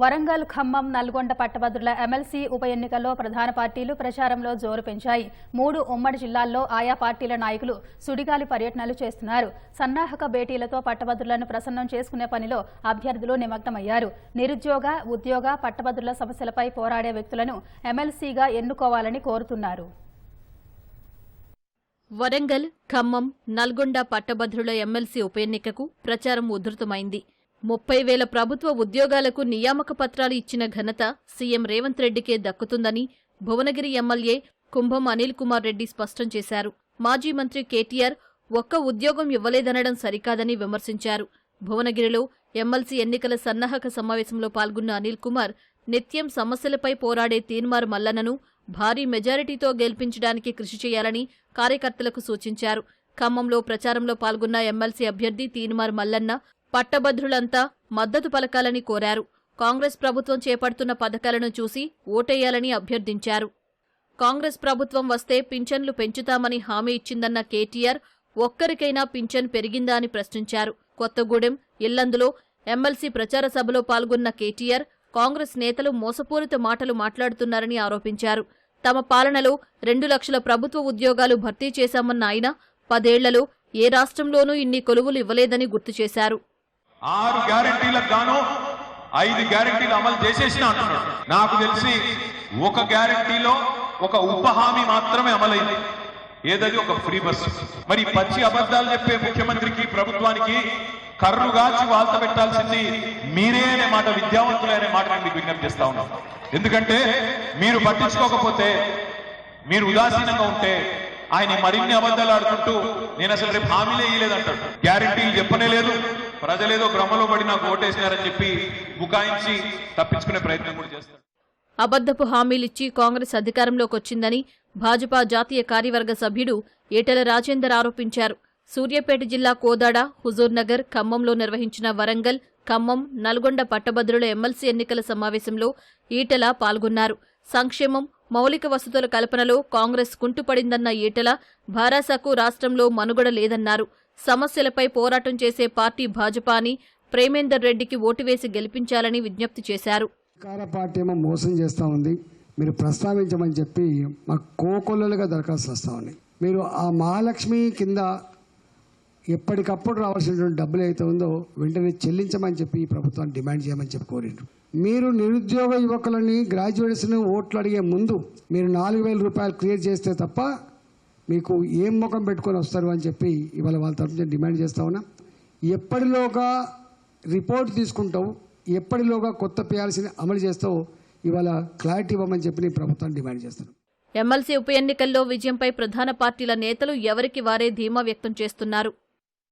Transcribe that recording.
వరంగల్ ఖమ్మం నల్గొండ పట్టభద్రుల ఎమ్మెల్సీ ఉప ఎన్నికల్లో ప్రధాన పార్టీలు ప్రచారంలో జోరు పెంచాయి. మూడు ఉమ్మడి జిల్లాల్లో ఆయా పార్టీల నాయకులు సుడిగాలి పర్యటనలు చేస్తున్నారు. సన్నాహక భేటీలతో పట్టభద్రులను ప్రసన్నం చేసుకునే పనిలో అభ్యర్థులు నిమగ్నమయ్యారు. నిరుద్యోగ ఉద్యోగ పట్టభద్రుల సమస్యలపై పోరాడే వ్యక్తులను ఎమ్మెల్సీగా ఎన్నుకోవాలని కోరుతున్నారు. వరంగల్ ఖమ్మం నల్గొండ పట్టభద్రుల ఎమ్మెల్సీ ఉప ఎన్నికకు ప్రచారం ఉధృతమైంది. ముప్పై వేల ప్రభుత్వ ఉద్యోగాలకు నియామక పత్రాలు ఇచ్చిన ఘనత సీఎం రేవంత్ రెడ్డికే దక్కుతుందని భువనగిరి ఎమ్మెల్యే కుంభం అనిల్ కుమార్ రెడ్డి స్పష్టం చేశారు. మాజీ మంత్రి కేటీఆర్ ఒక్క ఉద్యోగం ఇవ్వలేదనడం సరికాదని విమర్శించారు. భువనగిరిలో ఎమ్మెల్సీ ఎన్నికల సన్నాహక సమావేశంలో పాల్గొన్న అనిల్ కుమార్ నిత్యం సమస్యలపై పోరాడే తీన్మార్ మల్లన్నను భారీ మెజారిటీతో గెలిపించడానికి కృషి చేయాలని కార్యకర్తలకు సూచించారు. ఖమ్మంలో ప్రచారంలో పాల్గొన్న ఎమ్మెల్సీ అభ్యర్థి తీన్మార్ మల్లన్న పట్టభద్రులంతా మద్దతు పలకాలని కోరారు. కాంగ్రెస్ ప్రభుత్వం చేపడుతున్న పథకాలను చూసి ఓటేయాలని అభ్యర్థించారు. కాంగ్రెస్ ప్రభుత్వం వస్తే పింఛన్లు పెంచుతామని హామీ ఇచ్చిందన్న కేటీఆర్ ఒక్కరికైనా పింఛన్ పెరిగిందా అని ప్రశ్నించారు. కొత్తగూడెం ఇల్లందులో ఎమ్మెల్సీ ప్రచార సభలో పాల్గొన్న కేటీఆర్ కాంగ్రెస్ నేతలు మోసపూరిత మాటలు మాట్లాడుతున్నారని ఆరోపించారు. తమ పాలనలో రెండు లక్షల ప్రభుత్వ ఉద్యోగాలు భర్తీ చేశామన్న ఆయన పదేళ్ళలో ఏ రాష్ట్రంలోనూ ఇన్ని కొలువులు ఇవ్వలేదని గుర్తు చేశారు. ఆరు గ్యారంటీలకు గాను ఐదు గ్యారంటీలు అమలు చేసేసిన అంటున్నాడు. నాకు తెలిసి ఒక గ్యారంటీలో ఒక ఉప హామీ మాత్రమే అమలైంది. ఏదది? ఒక ఫ్రీ బస్సు మరి పచ్చి అబద్ధాలు చెప్పే ముఖ్యమంత్రికి ప్రభుత్వానికి కర్రుగాచి వాల్త పెట్టాల్సింది మీరే అనే మాట విద్యావంతులే అనే మాట నేను మీకు విజ్ఞప్తి చేస్తా ఉన్నాం ఎందుకంటే మీరు పట్టించుకోకపోతే మీరు ఉదాసీనంగా ఉంటే ఆయన మరిన్ని అబద్ధాలు ఆడుకుంటూ నేను అసలు రేపు హామీలే ఇయ్యలేదంటాడు. గ్యారంటీ చెప్పనే లేదు. ప్రజలేదో భ్రమలో పడి నాకు ఓటేసినారని చెప్పి బుకాయించి తప్పించుకునే ప్రయత్నం కూడా చేస్తాడు. అబద్ధపు హామీలిచ్చి కాంగ్రెస్ అధికారంలోకి వచ్చిందని భాజపా జాతీయ కార్యవర్గ సభ్యుడు ఏటల రాజేందర్ ఆరోపించారు. సూర్యాపేట జిల్లా కోదాడ హుజూర్నగర్ ఖమ్మంలో నిర్వహించిన వరంగల్ ఖమ్మం నల్గొండ పట్టభద్రుల ఎమ్మెల్సీ ఎన్నికల సమావేశంలో ఈటల పాల్గొన్నారు. సంక్షేమం మౌలిక వసతుల కల్పనలో కాంగ్రెస్ కుంటుపడిందన్న ఈటెల భారాసకు రాష్ట్రంలో మనుగడ లేదన్నారు సమస్యలపై పోరాటం చేసే పార్టీ భాజపా అని ప్రేమేందర్ రెడ్డికి ఓటు వేసి గెలిపించాలని విజ్ఞప్తి చేశారు. పార్టీ ఏమో మోసం చేస్తూ ఉంది. మీరు ప్రస్తావించమని చెప్పి మాకు కోకొల్లలుగా దరఖాస్తు వస్తూ ఉన్నాయి మీరు ఆ మహాలక్ష్మి కింద ఎప్పటికప్పుడు రావాల్సినటువంటి డబ్బులు అయితే ఉందో వెంటనే చెల్లించమని చెప్పి ఈ ప్రభుత్వాన్ని డిమాండ్ చేయమని చెప్పి కోరిండ్రు. మీరు నిరుద్యోగ యువకులని గ్రాడ్యుయేట్స్ని ఓట్లు అడిగే ముందు మీరు నాలుగు వేల రూపాయలు క్లియర్ చేస్తే తప్ప మీకు ఏం ముఖం పెట్టుకొని వస్తారు అని చెప్పి ఇవాళ వాళ్ళ తరఫున డిమాండ్ చేస్తా ఉన్నా. ఎప్పటిలోగా రిపోర్ట్ తీసుకుంటావు ఎప్పటిలోగా కొత్త పిఆర్సీని అమలు చేస్తావు ఇవాళ క్లారిటీ ఇవ్వమని చెప్పి నేను ప్రభుత్వాన్ని డిమాండ్ చేస్తాను. ఎమ్మెల్సీ ఉప ఎన్నికల్లో విజయంపై ప్రధాన పార్టీల నేతలు ఎవరికి వారే ధీమా వ్యక్తం చేస్తున్నారు?